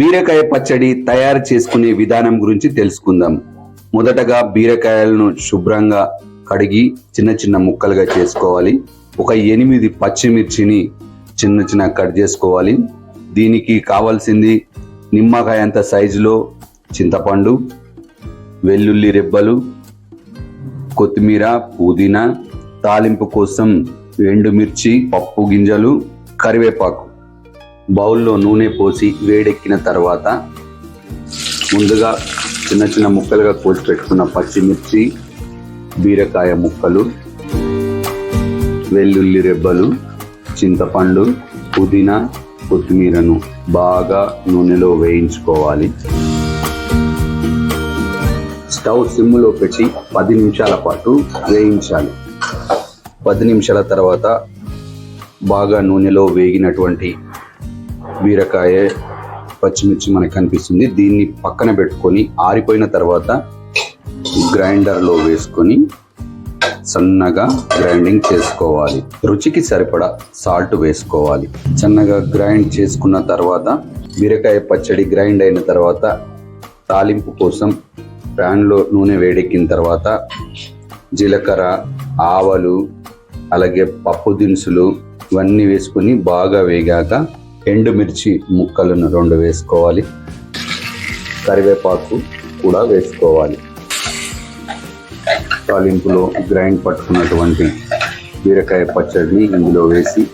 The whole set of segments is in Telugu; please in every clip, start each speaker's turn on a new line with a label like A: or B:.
A: బీరకాయ పచ్చడి తయారు చేసుకునే విధానం గురించి తెలుసుకుందాం. మొదటగా బీరకాయలను శుభ్రంగా కడిగి చిన్న చిన్న ముక్కలుగా చేసుకోవాలి. ఒక ఎనిమిది పచ్చిమిర్చిని చిన్న చిన్న కట్ చేసుకోవాలి. దీనికి కావాల్సింది నిమ్మకాయ అంత సైజులో చింతపండు వెల్లుల్లి రెబ్బలు కొత్తిమీర పుదీనా తాలింపు కోసం ఎండుమిర్చి పప్పు గింజలు కరివేపాకు. బౌల్లో నూనె పోసి వేడెక్కిన తర్వాత ముందుగా చిన్న చిన్న ముక్కలుగా కోసి పెట్టుకున్న పచ్చిమిర్చి బీరకాయ ముక్కలు వెల్లుల్లి రెబ్బలు చింతపండు పుదీనా కొత్తిమీరను బాగా నూనెలో వేయించుకోవాలి. స్టవ్ సిమ్లో పెట్టి పది నిమిషాల పాటు వేయించాలి. పది నిమిషాల తర్వాత బాగా నూనెలో వేగినటువంటి బీరకాయ పచ్చిమిర్చి మనకు కనిపిస్తుంది. దీన్ని పక్కన పెట్టుకొని ఆరిపోయిన తర్వాత గ్రైండర్లో వేసుకొని సన్నగా గ్రైండింగ్ చేసుకోవాలి. రుచికి సరిపడా సాల్ట్ వేసుకోవాలి. సన్నగా గ్రైండ్ చేసుకున్న తర్వాత బీరకాయ పచ్చడి గ్రైండ్ అయిన తర్వాత తాలింపు కోసం ప్యాన్లో నూనె వేడెక్కిన తర్వాత జీలకర్ర ఆవలు అలాగే పప్పు దినుసులు ఇవన్నీ వేసుకొని బాగా వేగాక ఎండుమిర్చి ముక్కలను రెండు వేసుకోవాలి. కరివేపాకు కూడా వేసుకోవాలి. తాలింపులో గ్రైండ్ పట్టుకున్నటువంటి బీరకాయ పచ్చడిని ఇందులో వేసి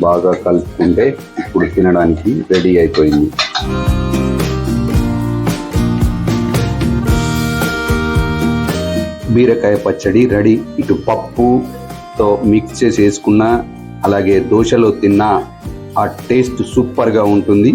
A: బాగా కలుపుకుంటే ఇప్పుడు తినడానికి రెడీ అయిపోయింది. బీరకాయ పచ్చడి రెడీ. ఇటు పప్పుతో మిక్స్ చేసి వేసుకున్నా అలాగే దోశలో తిన్నా ఆ టేస్ట్ సూపర్గా ఉంటుంది.